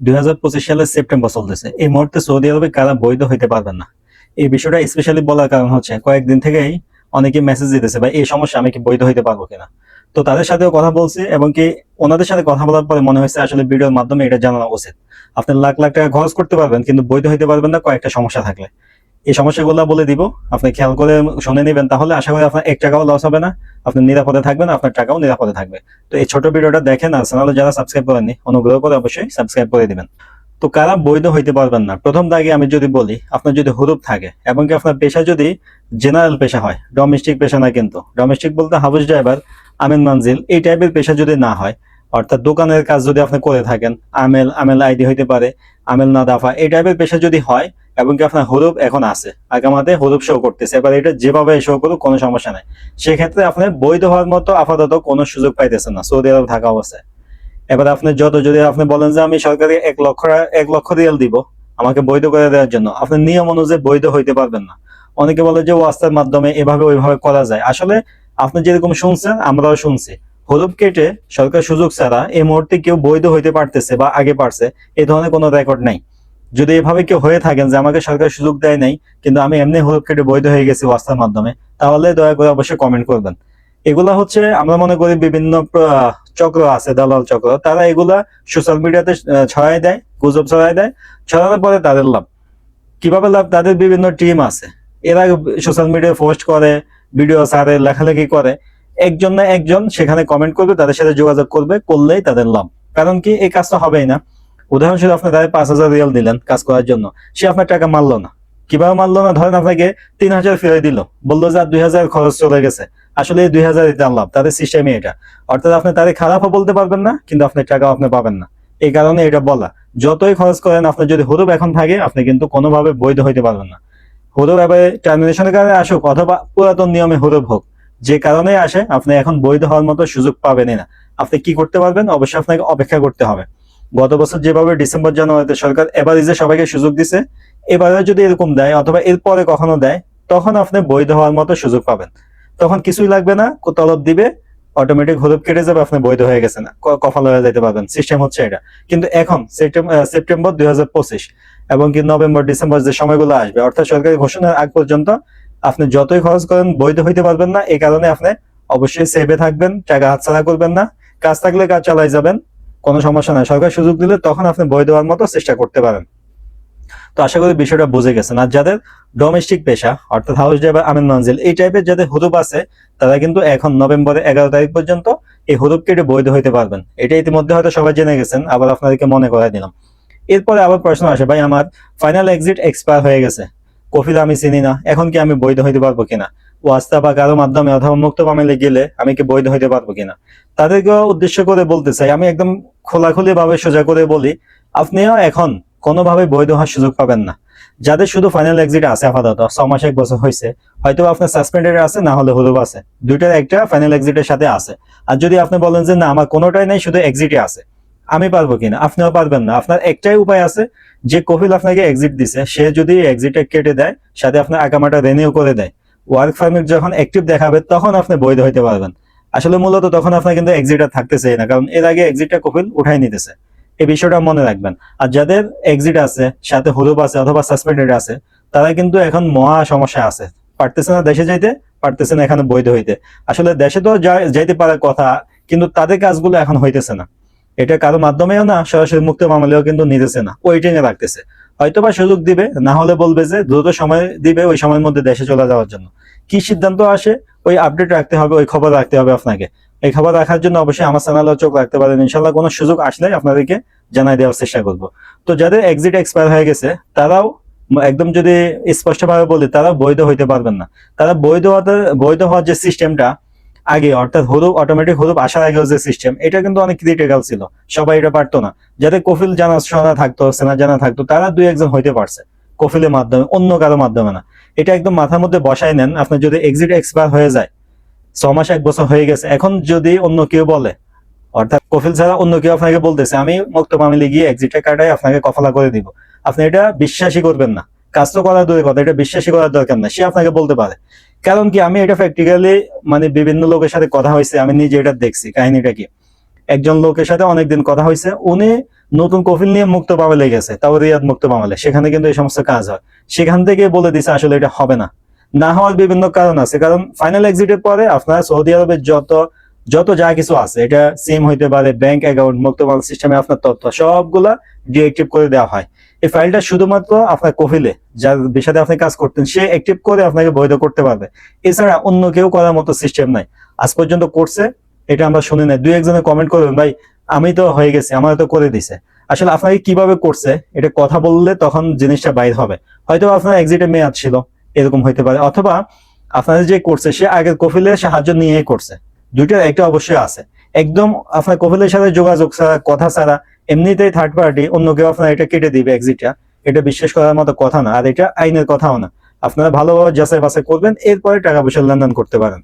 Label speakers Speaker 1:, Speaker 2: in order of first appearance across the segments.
Speaker 1: দুই সালের সেপ্টেম্বর চলতেছে। এই মুহূর্তে সৌদি আরবে কারা বৈধ হইতে পারবেন না। এই বিষয়টা স্পেশালি বলার কারণ হচ্ছে, কয়েকদিন থেকেই অনেকে মেসেজ দিতেছে বা এই সমস্যা আমি কি বৈধ হইতে পারব কিনা? তো তাদের সাথেও কথা বলছি এবং কি ওনাদের সাথে কথা বলার পরে মনে হয়েছে আসলে ভিডিওর মাধ্যমে এটা জানানো উচিত। আপনি লাখ লাখ টাকা খরচ করতে পারবেন, কিন্তু বৈধ হইতে পারবেন না, কয়েকটা সমস্যা থাকলে। এই সমস্যাগুলো বলে দিব। আপনি খেয়াল করে শুনে নেবেন, তাহলে আশা করি আপনার এক টাকাও লস হবে না। আপনি নিরাপদে থাকবেন, আপনার টাকাও নিরাপদে থাকবে। তো এই ছোট ভিডিওটা দেখেন আর যারা সাবস্ক্রাইব করেননি, অনুগ্রহ করে অবশ্যই সাবস্ক্রাইব করে দিবেন। তো কারা বৈধ হইতে পারবেন না? প্রথম দাগে আমি যদি বলি, আপনার যদি হুরুপ থাকে, এবং কি আপনার পেশা যদি জেনারেল পেশা হয় ডোমেস্টিক পেশা না কিন্তু। ডোমেস্টিক বলতে হাউস ড্রাইভার আমিন মানজিল, এই টাইপের পেশা যদি না হয়, অর্থাৎ দোকানের কাজ যদি আপনি করে থাকেন, আমেল আমেল আইডি হইতে পারে, আমেল না দাফা এই টাইপের পেশা যদি হয় এবং কি আপনার হরুপ এখন আছে। আগামাতে হরুপ শো করতেছে। এবার এটা যেভাবে শো করুক, কোনো সমস্যা নাই। সেক্ষেত্রে আপনি বৈধ হওয়ার মতো আপাতত কোনো সুযোগ পাইতেছেন না, সৌদি আরব থাকা অবস্থায়। এবার আপনি যত যদি আপনি বলেন যে আমি সরকারি এক লক্ষ এক লক্ষ রিয়াল দিব, আমাকে বৈধ করে দেওয়ার জন্য। আপনি নিয়ম অনুযায়ী বৈধ হইতে পারবেন না। অনেকে বলে যে ওয়াস্তার মাধ্যমে এভাবে ওইভাবে করা যায়। আসলে আপনি যেরকম শুনছেন, আমরাও শুনছি। হলুদ কেটে সরকার সুযোগ ছাড়া এই মুহূর্তে কেউ বৈধ হইতে পারতেছে বা আগে পারছে এই ধরনের কোনো রেকর্ড নাই। যদি এভাবে কেউ হয়ে থাকেন যে আমাকে সরকার সুযোগ দেয় নাই, কিন্তু আমি এমনি হলুদ কেটে বৈধ হয়ে গেছি ওয়াস্তার মাধ্যমে, তাহলে দয়া করে অবশ্যই কমেন্ট করবেন। এগুলা হচ্ছে, আমরা মনে করি বিভিন্ন চক্র আছে, দালাল চক্র। তারা এগুলা সোশ্যাল মিডিয়াতে ছড়াই দেয়, গুজব ছড়াই দেয়, ছড়ানোর পরে তাদের লাভ। কীভাবে লাভ? তাদের বিভিন্ন টিম আছে। এরা সোশ্যাল মিডিয়ায় পোস্ট করে ভিডিও ছাড়ে, লেখালেখি করে। একজন না একজন সেখানে কমেন্ট করবে, তাদের সাথে যোগাযোগ করবে, করলেই তাদের লাভ। কারণ কি, এই কাজটা হবেই না। উদাহরণস্বরূপ আপনি তাদের পাঁচ হাজার রিয়াল দিলেন কাজ করার জন্য, সে আপনার টাকা মারলো না। কীভাবে মারলো না? ধরেন আপনাকে তিন হাজার ফিরে দিল, বলল যে দুই হাজার খরচ চলে গেছে। আসলে দুই হাজার এটা লাভ তাদের সিস্টেমে এটা। অর্থাৎ আপনি তাদের খারাপও বলতে পারবেন না, কিন্তু আপনার টাকাও আপনি পাবেন না। এই কারণে এটা বলা, যতই খরচ করেন, আপনার যদি হুরুপ এখন থাকে, আপনি কিন্তু কোনোভাবে বৈধ হইতে পারবেন না। হুরুপ এবারে টার্মিনেশনের কারণে আসুক, অথবা পুরাতন নিয়মে হুরুপ হোক, যে কারণে আসে, আপনি এখন বৈধ হওয়ার মতো সুযোগ পাবেনই না। আপনি কি করতে পারবেন? অবশ্যই আপনাকে অপেক্ষা করতে হবে। গত বছর যেভাবে ডিসেম্বর, জানুয়ারিতে সরকার এবারে যে সবাইকে সুযোগ দিছে এবারে যদি এরকম দেয় অথবা এরপরে কখনো দেয়, তখন আপনি বৈধ হওয়ার মতো সুযোগ পাবেন। তখন কিছুই লাগবে না, তলব দিবে অটোমেটিক হলুদ কেটে যাবে, আপনি বৈধ হয়ে গেছেন, ক- কফাল হয়ে যেতে পারবেন। সিস্টেম হচ্ছে এটা। কিন্তু এখন সেপ্টেম্বর সেপ্টেম্বর দুই হাজার পঁচিশ এবং কি নভেম্বর, ডিসেম্বর যে সময়গুলো আসবে, অর্থাৎ সরকারি ঘোষণার আগ পর্যন্ত, আপনি যতই খরচ করেন, বৈধ হইতে পারবেন না। এই কারণে আপনি অবশ্যই সেভে থাকবেন, টাকা হাতছাড়া করবেন না। কাজ থাকলে কাজ চালাই যাবেন। কোনো সমস্যা নাই। সরকার সুযোগ দিলে তখন আপনি বৈধ হওয়ার মতো চেষ্টা করতে পারেন। তো আশা করি বিষয়টা বুঝে গেছেন আর যাদের ডোমেস্টিক পেশা, অর্থাৎ হাউস ড্রাইভার আমিন মঞ্জিল এই টাইপের যাদের হুরুপ আছে, তারা কিন্তু এখন নভেম্বরের এগারো তারিখ পর্যন্ত এই হুরুপ কেটে বৈধ হইতে পারবেন। এটা ইতিমধ্যে হয়তো সবাই জেনে গেছেন, আবার আপনাদেরকে মনে করাই দিলাম। এরপরে আবার প্রশ্ন আসে, ভাই, আমার ফাইনাল এক্সিট এক্সপায়ার হয়ে গেছে। কফিল আমি চিনি না, এখন কি আমি বৈধ হইতে পারব কিনা? ওয়াস্তা বা কারও মাধ্যমে অথবা মুক্ত পামেলে গেলে আমি কি বৈধ হইতে পারব কিনা? তাদেরকেও উদ্দেশ্য করে বলতে চাই, আমি একদম খোলাখুলি ভাবে সোজা করে বলি, আপনিও এখন কোনোভাবে বৈধ হওয়ার সুযোগ পাবেন না। যাদের শুধু ফাইনাল এক্সিট আছে আপাতত ছ মাস, এক বছর হয়েছে হয়তো আপনার সাসপেন্ডেড আছে, না হলে হলুব আছে। দুইটার একটা ফাইনাল এক্সিটের সাথে আছে। আর যদি আপনি বলেন যে না, আমার কোনোটাই নাই, শুধু এক্সিটে আছে, আমি পারব কিনা? আপনিও পারবেন না। আপনার একটাই উপায় আছে, যে কপিল আপনাকে এক্সিট দিছে, সে যদি এক্সিটে কেটে দেয়, সাথে আপনার আগামাটা রেনিউ করে দেয়। ওয়ার্ক পারমিট যখন অ্যাক্টিভ দেখাবে, তখন আপনি বৈধ হইতে পারবেন। আসলে মূলত তখন আপনার কিন্তু এক্সিটার থাকতেছে না, কারণ এর আগে এক্সিটটা কপিল উঠাই নিতেছে। এই বিষয়টা মনে রাখবেন। আর যাদের এক্সিট আছে, সাথে হলুপ আছে অথবা সাসপেন্ডেড আছে, তারা কিন্তু এখন মহা সমস্যা আছে। পারতেছে না দেশে যাইতে, পারতেছে না এখানে বৈধ হইতে। আসলে দেশে তো যাইতে পারার কথা, কিন্তু তাদের কাজগুলো এখন হইতেছে না। এটা কারও মাধ্যমেও না, সরাসরি মুক্ত মামলেও কিন্তু নিতেছে না। ওয়েটিং এ রাখতেছে। হয়তো বা সুযোগ দিবে, না হলে বলবে যে দ্রুত সময় দিবে ওই সময়ের মধ্যে দেশে চলে যাওয়ার জন্য। কি সিদ্ধান্ত আসে, ওই আপডেট রাখতে হবে, ওই খবর রাখতে হবে আপনাকে। এই খবর রাখার জন্য অবশ্যই আমার চ্যানেলে চোখ রাখতে পারেন। ইনশাল্লাহ কোনো সুযোগ আসলে আপনাদেরকে জানাই দেওয়ার চেষ্টা করব। তো যাদের এক্সিট এক্সপায়ার হয়ে গেছে, তারাও একদম যদি স্পষ্টভাবে বলি তারা বৈধ হইতে পারবেন না। তারা বৈধ বৈধ হওয়ার যে সিস্টেমটা আগে, অর্থাৎ হরুপ অটোমেটিক হরুপ আসার আগে যে সিস্টেম এটা কিন্তু অনেক ক্রিটিক্যাল ছিল। সবাই এটা পারতো না। যাদের কফিল জানা, শোনা থাকতো সেনা জানা থাকতো, তারা দুই একজন হইতে পারছে। কফিলের মাধ্যমে, অন্য কারও মাধ্যমে না। এটা একদম মাথার মধ্যে বসাই নেন। আপনার যদি এক্সিট এক্সপায়ার হয়ে যায় ছ মাস, এক বছর হয়ে গেছে, এখন যদি অন্য কেউ বলে, অর্থাৎ কফিল ছাড়া অন্য কেউ আপনাকে বলতেছে, আমি মুক্ত মামিলে গিয়ে এক্সিটে কাটাই, আপনাকে কফলা করে দিব। আপনি এটা বিশ্বাসই করবেন না। কাজ তো করার দূরের কথা এটা বিশ্বাসই করার দরকার না। সে আপনাকে বলতে পারে। কারণ কি, আমি এটা প্র্যাকটিক্যালি মানে বিভিন্ন লোকের সাথে কথা হয়েছে, আমি নিজে এটা দেখছি, কাহিনীটা কি? একজন লোকের সাথে অনেকদিন কথা হয়েছে, উনি নতুন কফিল নিয়ে মুক্ত পাওয়ালে গেছে, তাও রিয়াদ মুক্ত পাওয়ালে সেখানে কিন্তু এই সমস্ত কাজ হয়। সেখান থেকে বলে দিছে, আসলে এটা হবে না। না হওয়ার বিভিন্ন কারণ আছে, কারণ ফাইনাল এক্সিটের পরে আপনার সৌদি আরবের যত যত যা কিছু আছে, এটা সিম হইতে পারে ব্যাংক অ্যাকাউন্ট মুক্ত মাল সিস্টেমে আপনার তথ্য সবগুলা ডিএক্টিভ করে দেওয়া হয়। এই ফাইলটা শুধুমাত্র আপনার কফিলে, যার বিষয়ে আপনি কাজ করতেন, সে অ্যাক্টিভ করে আপনাকে বৈধ করতে পারবে। এছাড়া অন্য কেউ করার মতো সিস্টেম নাই। আজ পর্যন্ত করছে, এটা আমরা শুনি নাই। দুই একজনে কমেন্ট করবেন, ভাই, আমি তো হয়ে গেছি আমার তো করে দিছে। আসলে আপনাকে কীভাবে করছে, এটা কথা বললে তখন জিনিসটা বাইর হবে। হয়তো আপনার এক্সিটে মেয়াদ ছিল, এরকম হইতে পারে। অথবা আপনাদের যে করছে, সে আগের কফিলের সাহায্য নিয়ে করছে। দুইটার একটা অবশ্যই আছে। একদম আপনার কফিলের সাথে যোগাযোগ ছাড়া, কথা ছাড়া এমনিতেই থার্ড পার্টি অন্য কেউ আপনার এটা কেটে দিবে এক্সিটটা এটা বিশ্বাস করার মতো কথা না, আর এটা আইনের কথাও না। আপনারা ভালোভাবে যাচাই বাছাই করবেন, এরপরে টাকা পয়সা লেনদেন করতে পারেন।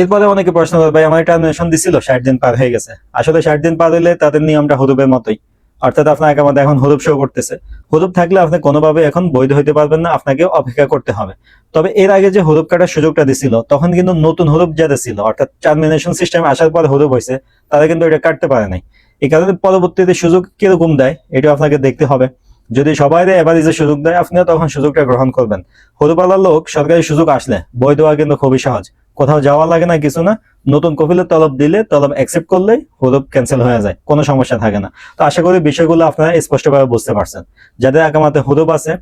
Speaker 1: এরপরে অনেকে প্রশ্ন করে, ভাই, আমার টার্মিনেশন দিছিল, ষাট দিন পার হয়ে গেছে। আসলে ষাট দিন পার হলে তাদের নিয়মটা হুদুবের মতোই। অর্থাৎ আপনার একামত এখন হুদুব শো করতেছে। হুদুব থাকলে আপনি কোনোভাবে এখন বৈধ হইতে পারবেন না, আপনাকে অপেক্ষা করতে হবে। তবে এর আগে যে হুদুব কাটার সুযোগটা দিছিল, তখন কিন্তু নতুন হুদুব যাদের ছিল, অর্থাৎ টার্মিনেশন সিস্টেম আসার পর হুদুব হয়েছে তারা কিন্তু এটা কাটতে পারে নাই। এই কারণে পরবর্তীতে সুযোগ কীরকম দেয় এটা আপনাকে দেখতে হবে। যদি সবাই এবারে যে সুযোগ দেয়, আপনিও তখন সুযোগটা গ্রহণ করবেন। হরুপালার লোক সরকারি সুযোগ আসলে, বই দেওয়া কিন্তু খুবই সহজ। কোথাও যাওয়া লাগে না, কিছু না। নতুন কপিলের তলব দিলে, তলব অ্যাকসেপ্ট করলেই হরুপ ক্যান্সেল হয়ে যায়, কোনো সমস্যা থাকে না। তো আশা করি বিষয়গুলো আপনারা স্পষ্টভাবে বুঝতে পারছেন। যাদের আগামাতে হরুপ আছে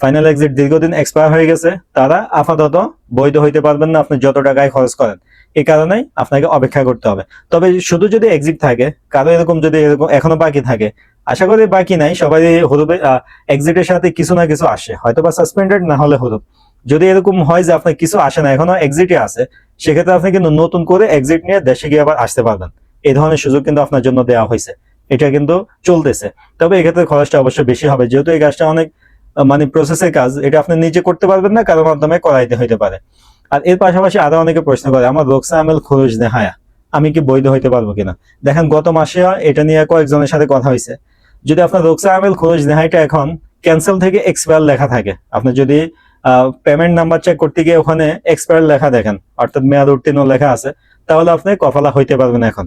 Speaker 1: ফাইনাল এক্সিট দীর্ঘদিন এক্সপায়ার হয়ে গেছে, তারা আপাতত বৈধ হইতে পারবেন না, আপনি যত টাকায় খরচ করেন। এই কারণেই আপনাকে অপেক্ষা করতে হবে। তবে শুধু যদি এক্সিট থাকে, কারও এরকম যদি এরকম এখনও বাকি থাকে, আশা করি বাকি নাই, সবাই হরুপে এক্সিটের সাথে কিছু না কিছু আসে হয়তো বা সাসপেন্ডেড না হলে হরুপ যদি এরকম হয় যে আপনার কিছু আসে না, এখনও এক্সিটে আছে, সেক্ষেত্রে আপনি কিন্তু নতুন করে এক্সিট নিয়ে দেশে গিয়ে আবার আসতে পারবেন। এই ধরনের সুযোগ কিন্তু আপনার জন্য দেওয়া হয়েছে। এটা কিন্তু চলতেছে। তবে এক্ষেত্রে খরচটা অবশ্যই বেশি হবে, যেহেতু এই কাজটা অনেক মানে প্রসেসের কাজ, এটা আপনি নিজে করতে পারবেন না কারোর মাধ্যমে করাইতে হইতে পারে। আর এর পাশাপাশি আরও অনেকে প্রশ্ন করে, আমার রোকসা আমেল খরচ নেহায়া? আমি কি বৈধ হইতে পারব কিনা? দেখেন, গত মাসে এটা নিয়ে কয়েকজনের সাথে কথা হয়েছে। যদি আপনার রোকসা আমেল খরচ নেহাইটা এখন ক্যান্সেল থেকে এক্সপায়ার লেখা থাকে, আপনি যদি পেমেন্ট নাম্বার চেক করতে গিয়ে ওখানে এক্সপায়ার লেখা দেখেন, অর্থাৎ মেয়াদ উত্তীর্ণ লেখা আছে, তাহলে আপনি কফালা হইতে পারবেন এখন।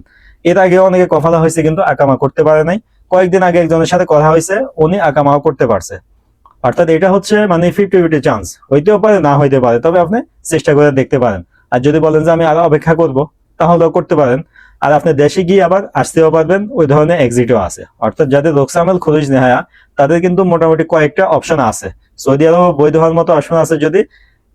Speaker 1: এর আগে অনেকে কফালা হয়েছে কিন্তু আকামা করতে পারে নাই। কয়েকদিন আগে একজনের সাথে কথা হয়েছে, উনি আকামাও করতে পারছে। অর্থাৎ এটা হচ্ছে মানে ফিফটি ফিফটি চান্স হইতেও পারে, না হইতে পারে, তবে আপনি চেষ্টা করে দেখতে পারেন। আর যদি বলেন যে আমি আরও অপেক্ষা করব তাহলে করতে পারেন। আর আপনি দেশে গিয়ে আবার আসতেও পারবেন, ওই ধরনের এক্সিটও আছে। অর্থাৎ যাদের রোকসামেল খরচ নেহায়া, তাদের কিন্তু মোটামুটি কয়েকটা অপশন আছে। সৌদি আরব বৈধ হওয়ার মতো অপশন আছে যদি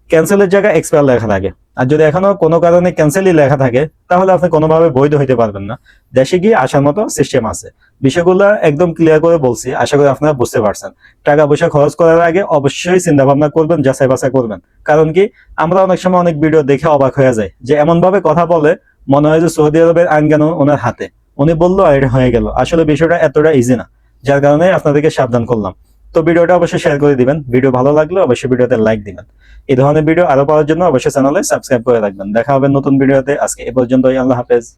Speaker 1: ক্যান্সেলের জায়গায় এক্সপায়ার লেখা থাকে। আর যদি এখনও কোনো কারণে ক্যান্সেলই লেখা থাকে, তাহলে আপনি কোনোভাবে বৈধ হইতে পারবেন না। দেশে গিয়ে আসার মতো সিস্টেম আছে। বিষয়গুলো একদম ক্লিয়ার করে বলছি, আশা করি আপনারা বুঝতে পারছেন। টাকা পয়সা খরচ করার আগে অবশ্যই চিন্তা ভাবনা করবেন, যাচাই বাছাই করবেন। কারণ কি, আমরা অনেক সময় অনেক ভিডিও দেখে অবাক হয়ে যায় যে এমন ভাবে কথা বলে মনে হয় যে সৌদি আরবের আইন কেন ওনার হাতে। উনি বলল, আর এটা হয়ে গেল। আসলে বিষয়টা এতটা ইজি না, যার কারণে আপনাদেরকে সাবধান করলাম। তো ভিডিওটা অবশ্যই শেয়ার করে দিবেন। ভিডিও ভালো লাগলে অবশ্যই ভিডিওতে লাইক দিবেন। এই ধরনের ভিডিও আরও পাওয়ার জন্য অবশ্যই চ্যানেলে সাবস্ক্রাইব করে রাখবেন। দেখা হবে নতুন ভিডিওতে আজকে এ পর্যন্তই। আল্লাহ হাফেজ।